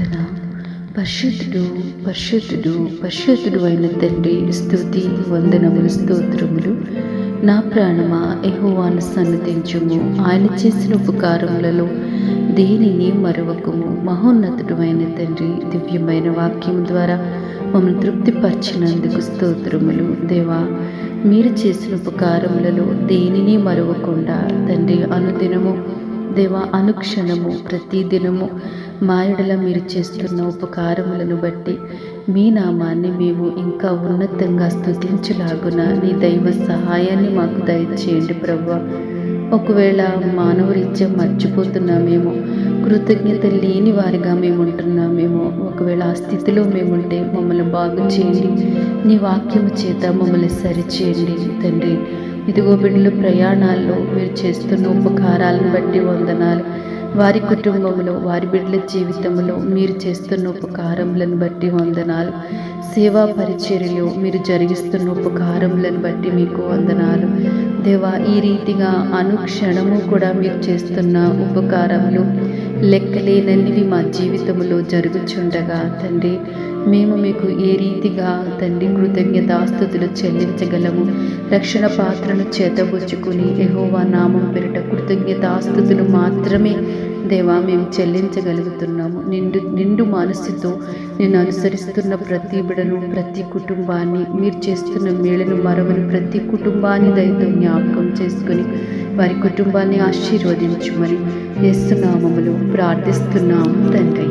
ప్రార్థన. పరిశుద్ధుడు పరిశుద్ధుడు పరిశుద్ధుడు అయిన తండ్రి స్థుతి వందనములు స్తోత్రములు. నా ప్రాణమా ఎహోవాను సన్నతించుము. ఆయన చేసిన ఉపకారములలో దేనిని మరొకము మహోన్నతుడు అయిన తండ్రి దివ్యమైన వాక్యం ద్వారా మమ్మల్ని తృప్తిపరిచినందుకు స్తోత్రములు. దేవా మీరు చేసిన ఉపకారములలో దేనిని మరవకుండా తండ్రి అనుదినము దేవా అనుక్షణము ప్రతిదినము మాయడల మీరు చేస్తున్న ఉపకారములను బట్టి మీ నామాన్ని మేము ఇంకా ఉన్నతంగా స్థుతించులాగున నీ దైవ సహాయాన్ని మాకు దయచేయండి ప్రభు ఒకవేళ మానవరీత్యా మర్చిపోతున్నామేమో కృతజ్ఞత లేని వారిగా మేము ఉంటున్నామేమో ఒకవేళ ఆ స్థితిలో మేముంటే మమ్మల్ని బాగు చేయండి. నీ వాక్యము చేత మమ్మల్ని సరిచేయండి తండ్రి. ఇదిగో బిడ్డలు ప్రయాణాల్లో మీరు చేస్తున్న ఉపకారాలను బట్టి వందనాలు. వారి కుటుంబంలో వారి బిడ్డల జీవితంలో మీరు చేస్తున్న ఉపకారములను బట్టి వందనాలు. సేవా పరిచర్యలో మీరు జరిగిస్తున్న ఉపకారములను బట్టి మీకు వందనాలు. దేవా ఈ రీతిగా అనుక్షణము కూడా మీరు చేస్తున్న ఉపకారములు లెక్కలేనన్నివి మా జీవితంలో జరుగుచుండగా తండ్రి. మేము మీకు ఏ రీతిగా తండ్రి కృతజ్ఞతాస్థుతులు చెల్లించగలము? రక్షణ పాత్రను చేతబుచ్చుకుని ఎహోవా నామం పెరట కృతజ్ఞతాస్థుతులు మాత్రమే దేవా మేము చెల్లించగలుగుతున్నాము. నిండు నిండు మనసుతో నేను అనుసరిస్తున్న ప్రతి బిడను ప్రతి కుటుంబాన్ని మీరు చేస్తున్న మేళను మరవని ప్రతి కుటుంబాన్ని దయతో జ్ఞాపకం చేసుకుని వారి కుటుంబాన్ని ఆశీర్వదించుమని వేస్తున్నామములు ప్రార్థిస్తున్నాము తండ్రి.